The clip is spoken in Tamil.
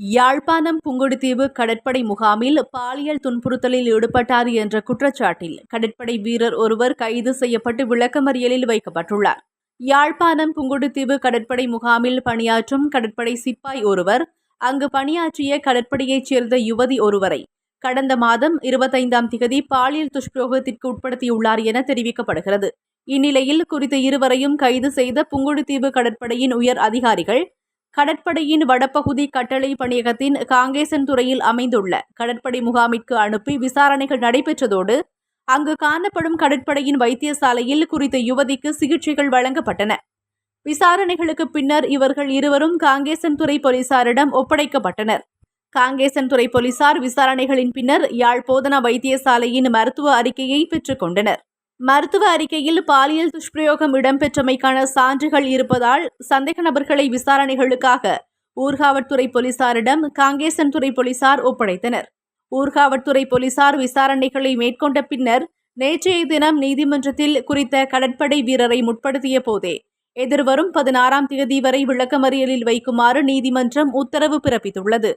யாழ்ப்பாணம் புங்குடுதீவு கடற்படை முகாமில் பாலியல் துன்புறுத்தலில் ஈடுபட்டார் என்ற குற்றச்சாட்டில் கடற்படை வீரர் ஒருவர் கைது செய்யப்பட்டு விளக்கமறியலில் வைக்கப்பட்டுள்ளார். யாழ்ப்பாணம் புங்குடுதீவு கடற்படை முகாமில் பணியாற்றும் கடற்படை சிப்பாய் ஒருவர் அங்கு பணியாற்றிய கடற்படையைச் சேர்ந்த யுவதி ஒருவரை கடந்த மாதம் இருபத்தைந்தாம் திகதி பாலியல் துஷ்பிரயோகத்திற்கு உட்படுத்தியுள்ளார் என தெரிவிக்கப்படுகிறது. இந்நிலையில் குறித்த இருவரையும் கைது செய்த புங்குடுதீவு கடற்படையின் உயர் அதிகாரிகள் கடற்படையின் வடபகுதி கட்டளை பணியகத்தின் காங்கேசன் துறையில் அமைந்துள்ள கடற்படை முகாமிற்கு அனுப்பி விசாரணைகள் நடைபெற்றதோடு அங்கு காணப்படும் கடற்படையின் வைத்தியசாலையில் குறித்த யுவதிக்கு சிகிச்சைகள் வழங்கப்பட்டன. விசாரணைகளுக்கு பின்னர் இவர்கள் இருவரும் காங்கேசன் துறை போலீசாரிடம் ஒப்படைக்கப்பட்டனர். காங்கேசன் துறை போலீசார் விசாரணைகளின் பின்னர் யாழ் போதனா வைத்தியசாலையின் மருத்துவ அறிக்கையை பெற்றுக் கொண்டனர். மருத்துவ அறிக்கையில் பாலியல் துஷ்பிரயோகம் இடம்பெற்றமைக்கான சான்றுகள் இருப்பதால் சந்தேக நபர்களை விசாரணைகளுக்காக ஊர்காவற்துறை போலீசாரிடம் காங்கேசன்துறை போலீசார் ஒப்படைத்தனர். ஊர்காவற்துறை போலீசார் விசாரணைகளை மேற்கொண்ட பின்னர் நேற்றைய தினம் நீதிமன்றத்தில் குறித்த கடற்படை வீரரை முற்படுத்திய போதே எதிர்வரும் பதினாறாம் தேதி வரை விளக்கமறியலில் வைக்குமாறு நீதிமன்றம் உத்தரவு பிறப்பித்துள்ளது.